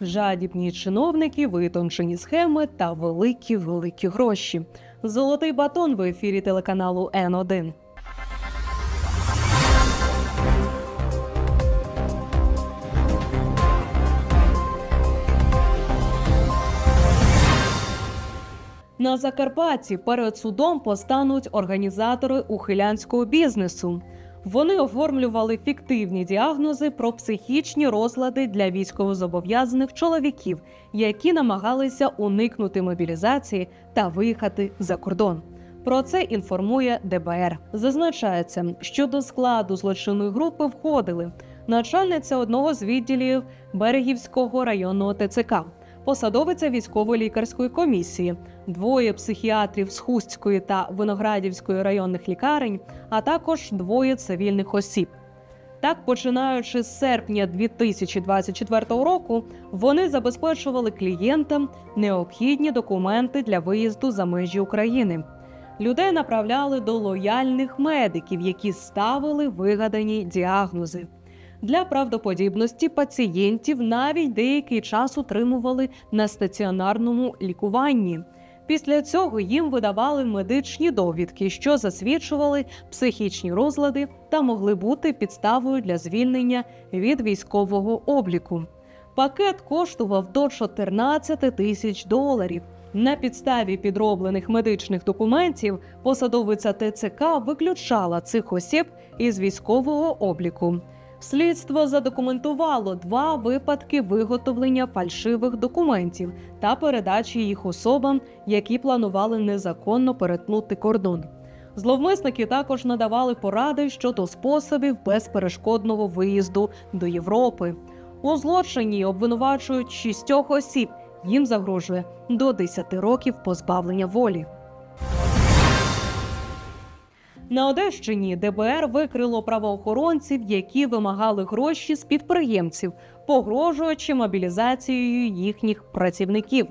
Жадібні чиновники, витончені схеми та великі великі гроші. Золотий батон в ефірі телеканалу Н1. На Закарпатті перед судом постануть організатори ухилянського бізнесу. Вони оформлювали фіктивні діагнози про психічні розлади для військовозобов'язаних чоловіків, які намагалися уникнути мобілізації та виїхати за кордон. Про це інформує ДБР. Зазначається, що до складу злочинної групи входили начальниця одного з відділів Берегівського районного ТЦК, посадовиця військово-лікарської комісії, двоє психіатрів з Хустської та Виноградівської районних лікарень, а також двоє цивільних осіб. Так, починаючи з серпня 2024 року, вони забезпечували клієнтам необхідні документи для виїзду за межі України. Людей направляли до лояльних медиків, які ставили вигадані діагнози. Для правдоподібності пацієнтів навіть деякий час утримували на стаціонарному лікуванні. Після цього їм видавали медичні довідки, що засвідчували психічні розлади та могли бути підставою для звільнення від військового обліку. Пакет коштував до 14 тисяч доларів. На підставі підроблених медичних документів посадовиця ТЦК виключала цих осіб із військового обліку. Слідство задокументувало два випадки виготовлення фальшивих документів та передачі їх особам, які планували незаконно перетнути кордон. Зловмисники також надавали поради щодо способів безперешкодного виїзду до Європи. У злочині обвинувачують шістьох осіб. Їм загрожує до 10 років позбавлення волі. На Одещині ДБР викрило правоохоронців, які вимагали гроші з підприємців, погрожуючи мобілізацією їхніх працівників.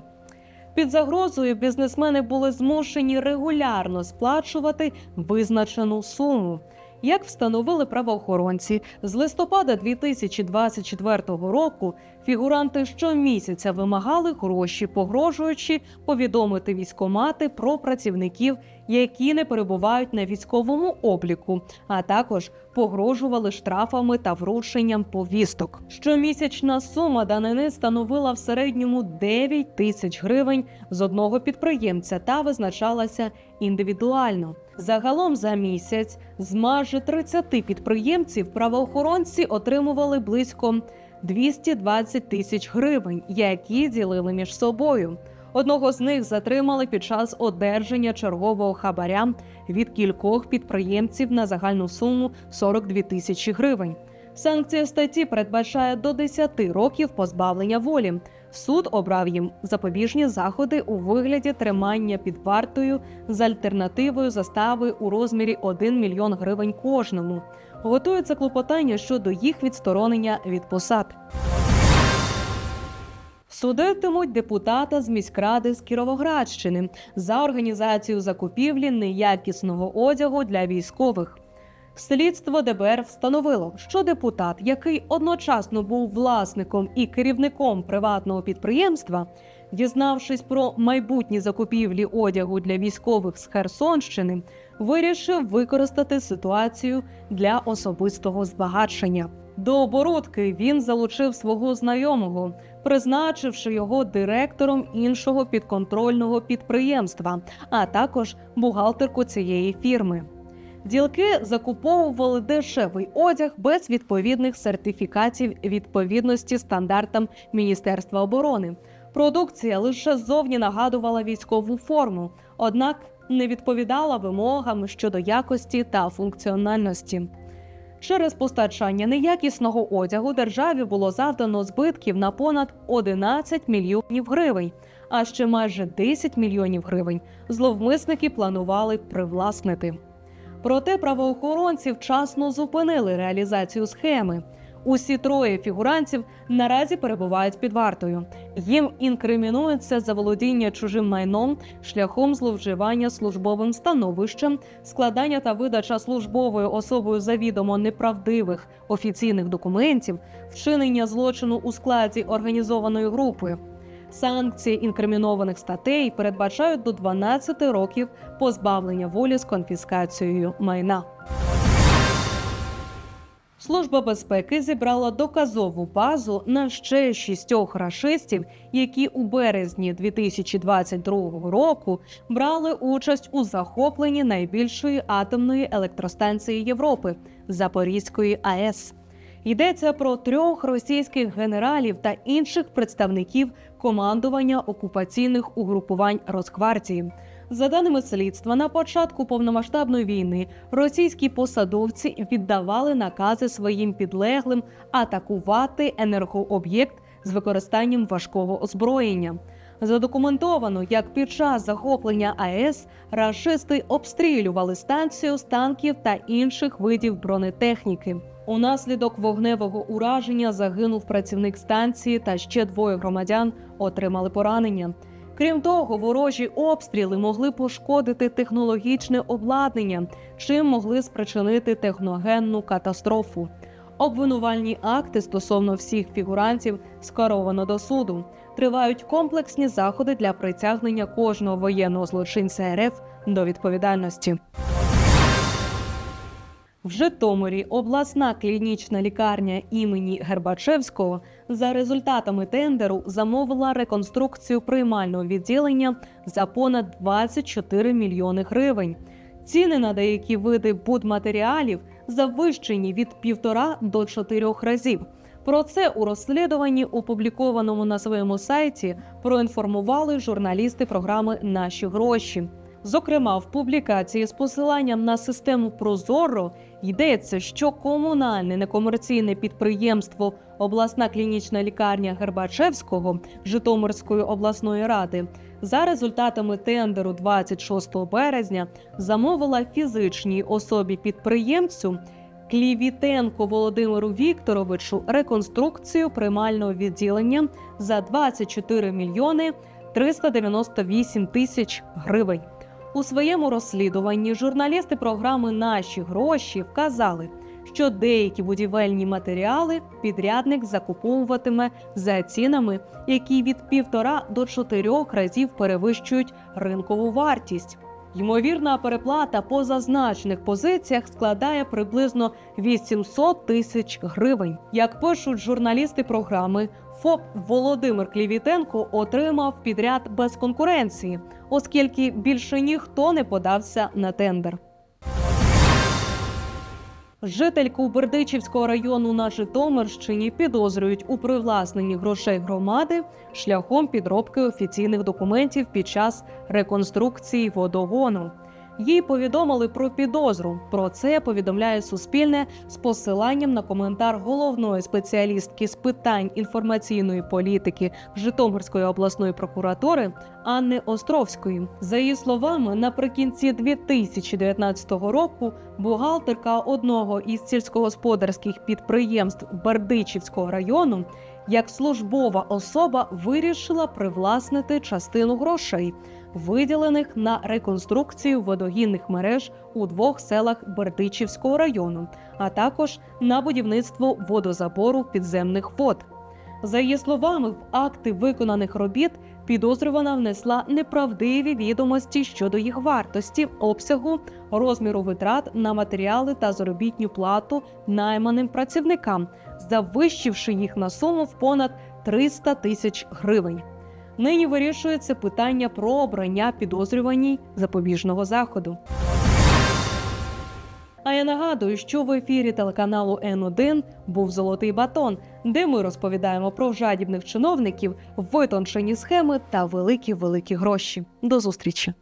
Під загрозою бізнесмени були змушені регулярно сплачувати визначену суму. Як встановили правоохоронці, з листопада 2024 року фігуранти щомісяця вимагали гроші, погрожуючи повідомити військомати про працівників, які не перебувають на військовому обліку, а також погрожували штрафами та врученням повісток. Щомісячна сума данини становила в середньому 9 тисяч гривень з одного підприємця та визначалася індивідуально. Загалом за місяць з майже 30 підприємців правоохоронці отримували близько 220 тисяч гривень, які ділили між собою. Одного з них затримали під час одержання чергового хабаря від кількох підприємців на загальну суму 42 тисячі гривень. Санкція статті передбачає до 10 років позбавлення волі. Суд обрав їм запобіжні заходи у вигляді тримання під вартою з альтернативою застави у розмірі 1 мільйон гривень кожному. Готується клопотання щодо їх відсторонення від посад. Судитимуть депутата з міськради з Кіровоградщини за організацію закупівлі неякісного одягу для військових. Слідство ДБР встановило, що депутат, який одночасно був власником і керівником приватного підприємства, дізнавшись про майбутні закупівлі одягу для військових з Херсонщини, вирішив використати ситуацію для особистого збагачення. До оборудки він залучив свого знайомого, призначивши його директором іншого підконтрольного підприємства, а також бухгалтерку цієї фірми. Ділки закуповували дешевий одяг без відповідних сертифікатів відповідності стандартам Міністерства оборони. Продукція лише ззовні нагадувала військову форму, однак не відповідала вимогам щодо якості та функціональності. Через постачання неякісного одягу державі було завдано збитків на понад 11 мільйонів гривень, а ще майже 10 мільйонів гривень зловмисники планували привласнити. Проте правоохоронці вчасно зупинили реалізацію схеми. Усі троє фігурантів наразі перебувають під вартою. Їм інкримінується заволодіння чужим майном шляхом зловживання службовим становищем, складання та видача службовою особою завідомо неправдивих офіційних документів, вчинення злочину у складі організованої групи. Санкції інкримінованих статей передбачають до 12 років позбавлення волі з конфіскацією майна. Служба безпеки зібрала доказову базу на ще шістьох рашистів, які у березні 2022 року брали участь у захопленні найбільшої атомної електростанції Європи Запорізької АЕС. Йдеться про трьох російських генералів та інших представників командування окупаційних угрупувань Росгвардії. За даними слідства, на початку повномасштабної війни російські посадовці віддавали накази своїм підлеглим атакувати енергооб'єкт з використанням важкого озброєння. Задокументовано, як під час захоплення АЕС рашисти обстрілювали станцію з танків та інших видів бронетехніки. Унаслідок вогневого ураження загинув працівник станції та ще двоє громадян отримали поранення. Крім того, ворожі обстріли могли пошкодити технологічне обладнання, чим могли спричинити техногенну катастрофу. Обвинувальні акти стосовно всіх фігурантів скеровано до суду. Тривають комплексні заходи для притягнення кожного воєнного злочинця РФ до відповідальності. В Житомирі обласна клінічна лікарня імені Гербачевського за результатами тендеру замовила реконструкцію приймального відділення за понад 24 мільйони гривень. Ціни на деякі види будматеріалів завищені від півтора до чотирьох разів. Про це у розслідуванні, опублікованому на своєму сайті, проінформували журналісти програми Наші гроші. Зокрема, в публікації з посиланням на систему Прозоро йдеться, що комунальне некомерційне підприємство обласна клінічна лікарня Гербачевського Житомирської обласної ради за результатами тендеру 26 березня замовила фізичній особі підприємцю Клівітенко Володимиру Вікторовичу реконструкцію приймального відділення за 24 мільйони 398 тисяч гривень. У своєму розслідуванні журналісти програми Наші гроші вказали, що деякі будівельні матеріали підрядник закуповуватиме за цінами, які від півтора до чотирьох разів перевищують ринкову вартість. Ймовірна переплата по зазначених позиціях складає приблизно 800 тисяч гривень. Як пишуть журналісти програми, ФОП Володимир Клівітенко отримав підряд без конкуренції, оскільки більше ніхто не подався на тендер. Жительку Бердичівського району на Житомирщині підозрюють у привласненні грошей громади шляхом підробки офіційних документів під час реконструкції водогону. Їй повідомили про підозру. Про це повідомляє Суспільне з посиланням на коментар головної спеціалістки з питань інформаційної політики Житомирської обласної прокуратури Анни Островської. За її словами, наприкінці 2019 року бухгалтерка одного із сільськогосподарських підприємств Бердичівського району як службова особа вирішила привласнити частину грошей, виділених на реконструкцію водогінних мереж у двох селах Бердичівського району, а також на будівництво водозабору підземних вод. За її словами, в акти виконаних робіт підозрювана внесла неправдиві відомості щодо їх вартості, обсягу, розміру витрат на матеріали та заробітню плату найманим працівникам, завищивши їх на суму в понад 300 тисяч гривень. Нині вирішується питання про обрання підозрюваній запобіжного заходу. А я нагадую, що в ефірі телеканалу Н1 був золотий батон, де ми розповідаємо про жадібних чиновників, витончені схеми та великі великі гроші. До зустрічі.